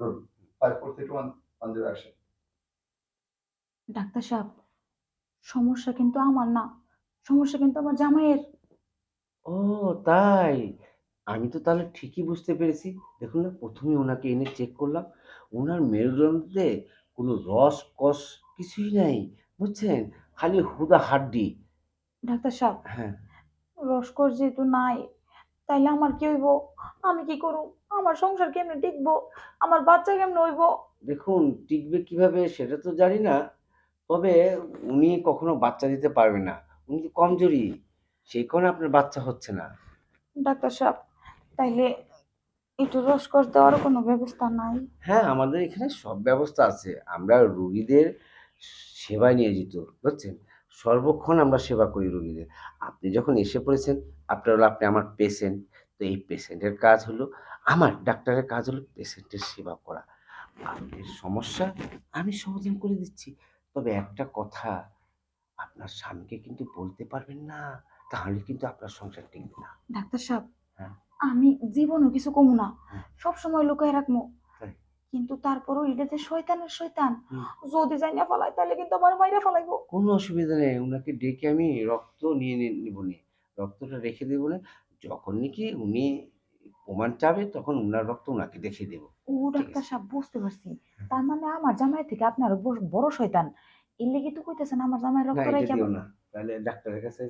Rule 5431 on the action. Doctor সাহেব সমস্যা কিন্তু আমার না সমস্যা কিন্তু আমার জামাইয়ের। ও তাই? আমি তো তাহলে ঠিকই বুঝতে পেরেছি। দেখুন না প্রথমে ওনাকে এনে চেক করলাম। ওনার মেরুদণ্ডে কোনো রস কস কিছুই নাই বুঝছেন? খালি হুদা হাড্ডি। ডাক্তার সাহেব হ্যাঁ। রসকর যেহেতু নাই তাইলে আমার কি হইব? আমি কি করব আমার সংসার কেমনে টিকবো? আমার বাচ্চা কেমনে হইব? দেখুন টিকবে কীভাবে সেটা তো জানি না তবে উনি কখনো বাচ্চা দিতে পারবে না। উনি তো কমজোরি সেই কারণে আপনার বাচ্চা হচ্ছে না। ডাক্তার সাহেব তাইলে একটু রসকর দেওয়ার কোনো ব্যবস্থা নাই? হ্যাঁ আমাদের এখানে সব ব্যবস্থা আছে। আমরা রুগীদের সেবায় নিয়োজিত বুঝছেন? সর্বক্ষণ আমরা সেবা করি রোগীদের আপনি যখন এসে পড়েছেন আপনার হলো আপনি আমার পেশেন্ট তো এই পেশেন্টের কাজ হলো আমার ডাক্তারের কাজ হলো পেশেন্টের সেবা করা আপনার সমস্যা আমি সমাধান করে দিচ্ছি তবে একটা কথা আপনার স্বামীকে কিন্তু বলতে পারবেন না তাহলে কিন্তু আপনার সংসার টিকবে না ডাক্তার সাহেব হ্যাঁ। আমি জীবনও কিছু কমু না হ্যাঁ। সব সময় লুকায় রাখব? কিন্তু তারপরও এটা যে শয়তানের শয়তান। যদি যাই না ফেলায় তাহলে কিন্তু আমার মাইরা ফেলাইবো। কোনো অসুবিধা নেই ওনাকে ডেকে আমি রক্ত নিয়ে নিব নি। রক্তটা রেখে দেবো না। যখন নাকি উনি প্রমাণ চাবে তখন উনার রক্ত ওনাকে দেখে দেবো। ও ডাক্তার সাহেব বুঝতে পারছি। তার মানে আমার জামাই থেকে আপনার বড় শয়তান। এর লেগে তো কইতেছেন আমার জামাই রক্ত এটা না। তাহলে ডাক্তারের কাছে